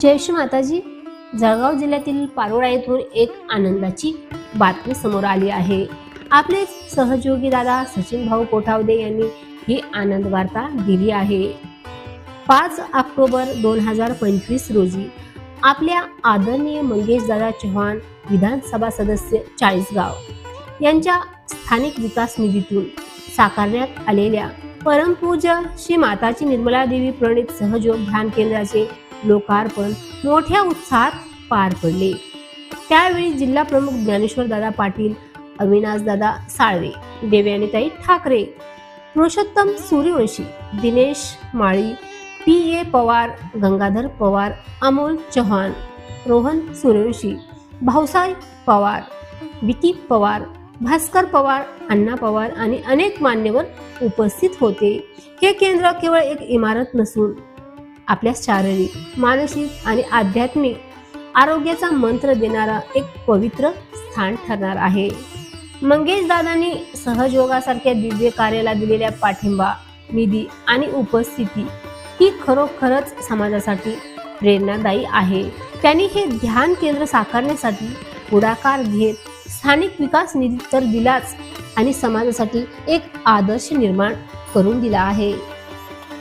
जय श्री माताजी. जळगाव जिल्ह्यातील पारोळा येथून एक आनंदाची बातमी समोर आली आहे. आपले सहयोगी दादा सचिन भाऊ कोठावदे यांनी ही आनंद वार्ता दिली आहे. पाच ऑक्टोबर दोन हजार पंचवीस रोजी आपल्या आदरणीय मंगेश दादा चव्हाण विधानसभा सदस्य चाळीसगाव यांच्या स्थानिक विकास निधीतून साकारण्यात आलेल्या परमपूज्य श्री माताची निर्मला देवी प्रणित सहयोग ध्यान केंद्राचे लोकार्पण मोठ्या उत्साहात पार पडले. त्यावेळी जिल्हा प्रमुख ज्ञानेश्वर दादा पाटील अविनाश दादा साळवे देवयानीताई ठाकरे पुरुषोत्तम सूर्यवंशी दिनेश माळी पी ए पवार गंगाधर पवार अमोल चव्हाण रोहन सूर्यवंशी भाऊसाहेब पवार विकी पवार भास्कर पवार अण्णा पवार आणि अनेक मान्यवर उपस्थित होते. हे केंद्र केवळ एक इमारत नसून आपल्या शारीरिक मानसिक आणि आध्यात्मिक आरोग्याचा मंत्र देणारा एक पवित्र स्थान ठरणार आहे. मंगेश दादांनी सहयोगासारख्या दिव्य कार्याला दिलेल्या पाठिंबा निधी आणि उपस्थिती ही खरोखरच समाजासाठी प्रेरणादायी आहे. त्यांनी हे ध्यान केंद्र साकारण्यासाठी पुढाकार घेत स्थानिक विकास निधी तर दिलाच आणि समाजासाठी एक आदर्श निर्माण करून दिला आहे.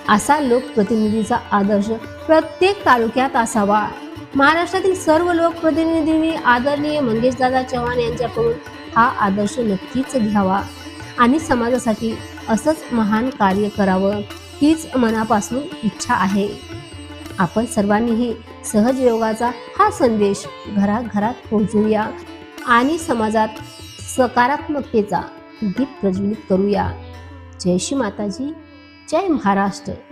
असा लोकप्रतिनिधीचा आदर्श प्रत्येक तालुक्यात असावा. महाराष्ट्रातील सर्व लोकप्रतिनिधींनी आदरणीय मंगेशदादा चव्हाण यांच्याकडून हा आदर्श नक्कीच घ्यावा आणि समाजासाठी असंच महान कार्य करावं हीच मनापासून इच्छा आहे. आपण सर्वांनीही सहजयोगाचा हा संदेश घराघरात पोहोचवूया आणि समाजात सकारात्मकतेचा दीप प्रज्वलित करूया. जय श्री माताजी. जय महाराष्ट्र.